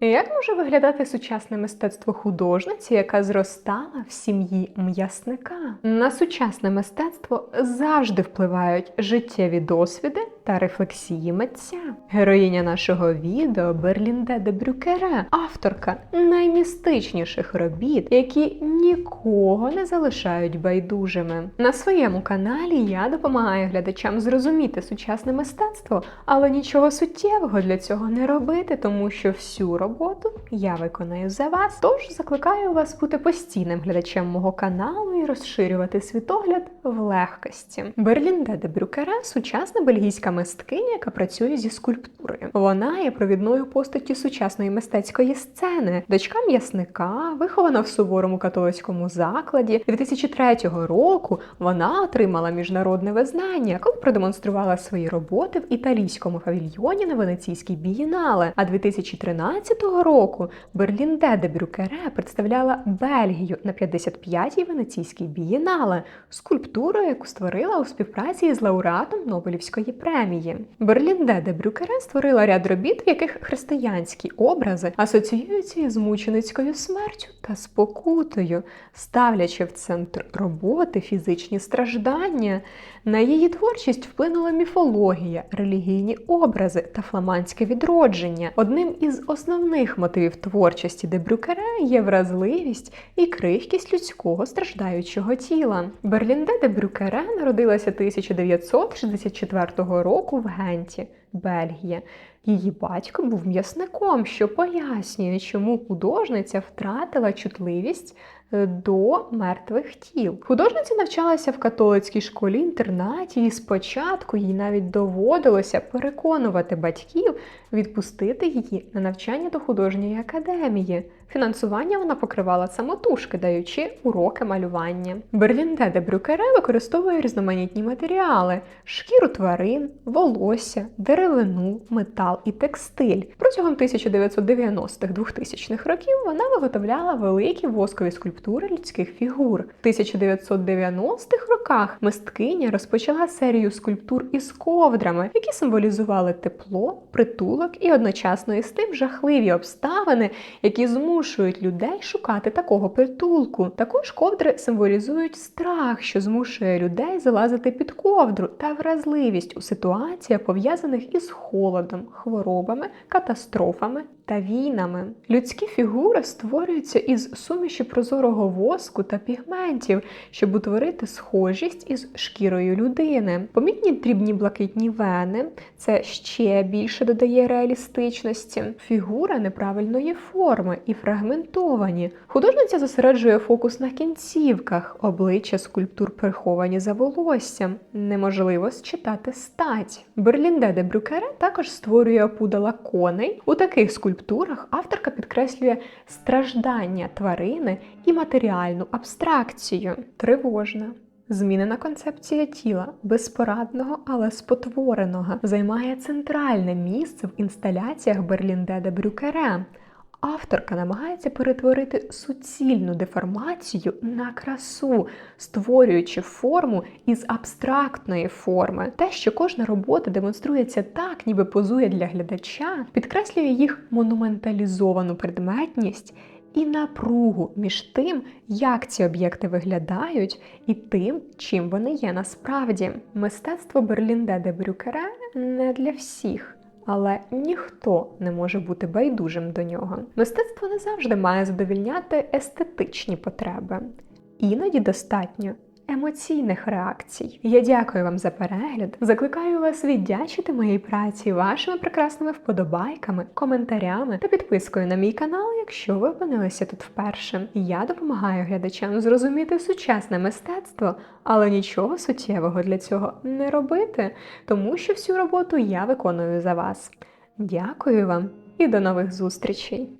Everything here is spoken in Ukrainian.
Як може виглядати сучасне мистецтво художниці, яка зростала в сім'ї м'ясника? На сучасне мистецтво завжди впливають життєві досвіди та рефлексії митця. Героїня нашого відео Берлінде де Брюкере, авторка наймістичніших робіт, які нікого не залишають байдужими. На своєму каналі я допомагаю глядачам зрозуміти сучасне мистецтво, але нічого суттєвого для цього не робити, тому що всю роботу я виконаю за вас. Тож закликаю вас бути постійним глядачем мого каналу і розширювати світогляд в легкості. Берлінде де Брюкере сучасна бельгійська мисткиня, яка працює зі скульптурою. Вона є провідною постаттю сучасної мистецької сцени, дочка м'ясника, вихована в суворому католицькому закладі. 2003 року вона отримала міжнародне визнання, коли продемонструвала свої роботи в італійському павільйоні на Венеційській бієнале. А 2013 року Берлінде де Брюкере представляла Бельгію на 55-й Венеційській бієнале, скульптуру, яку створила у співпраці з лауреатом Нобелівської премії. Берлінде де Брюкере створила ряд робіт, в яких християнські образи асоціюються із мученицькою смертю та спокутою, ставлячи в центр роботи фізичні страждання. На її творчість вплинула міфологія, релігійні образи та фламандське відродження. Одним із основних мотивів творчості де Брюкере є вразливість і крихкість людського страждаючого тіла. Берлінде де Брюкере народилася 1964 року в Генті, Бельгія. Її батько був м'ясником, що пояснює, чому художниця втратила чутливість е, до мертвих тіл. Художниця навчалася в католицькій школі інтернаті, і спочатку їй навіть доводилося переконувати батьків відпустити її на навчання до художньої академії. Фінансування вона покривала самотужки, даючи уроки малювання. Берлінде де Брюкере використовує різноманітні матеріали: шкіру тварин, волосся, деревину, метал і текстиль. Протягом 1990-2000-х років вона виготовляла великі воскові скульптури людських фігур. В 1990-х роках мисткиня розпочала серію скульптур із ковдрами, які символізували тепло, притулок і одночасно із тим жахливі обставини, які змушують людей шукати такого притулку. Також ковдри символізують страх, що змушує людей залазити під ковдру та вразливість у ситуаціях, пов'язаних із холодом, хворобами, катастрофами та війнами. Людські фігури створюються із суміші прозорого воску та пігментів, щоб утворити схожість із шкірою людини. Помітні дрібні блакитні вени це ще більше додає реалістичності. Фігура неправильної форми і фрагментовані. Художниця зосереджує фокус на кінцівках, обличчя скульптур приховані за волоссям. Неможливо считати стать. Берлінде де Брюкере також створює опудала коней. У таких скульптурах авторка підкреслює страждання тварини і матеріальну абстракцію. Тривожна. Змінена концепція тіла, безпорадного, але спотвореного, займає центральне місце в інсталяціях Берлінде де Брюкере. Авторка намагається перетворити суцільну деформацію на красу, створюючи форму із абстрактної форми. Те, що кожна робота демонструється так, ніби позує для глядача, підкреслює їх монументалізовану предметність і напругу між тим, як ці об'єкти виглядають, і тим, чим вони є насправді. Мистецтво Берлінде де Брюкере не для всіх. Але ніхто не може бути байдужим до нього. Мистецтво не завжди має задовільняти естетичні потреби. Іноді достатньо емоційних реакцій. Я дякую вам за перегляд. Закликаю вас віддячити моїй праці вашими прекрасними вподобайками, коментарями та підпискою на мій канал, якщо ви опинилися тут вперше. Я допомагаю глядачам зрозуміти сучасне мистецтво, але нічого суттєвого для цього не робити, тому що всю роботу я виконую за вас. Дякую вам і до нових зустрічей!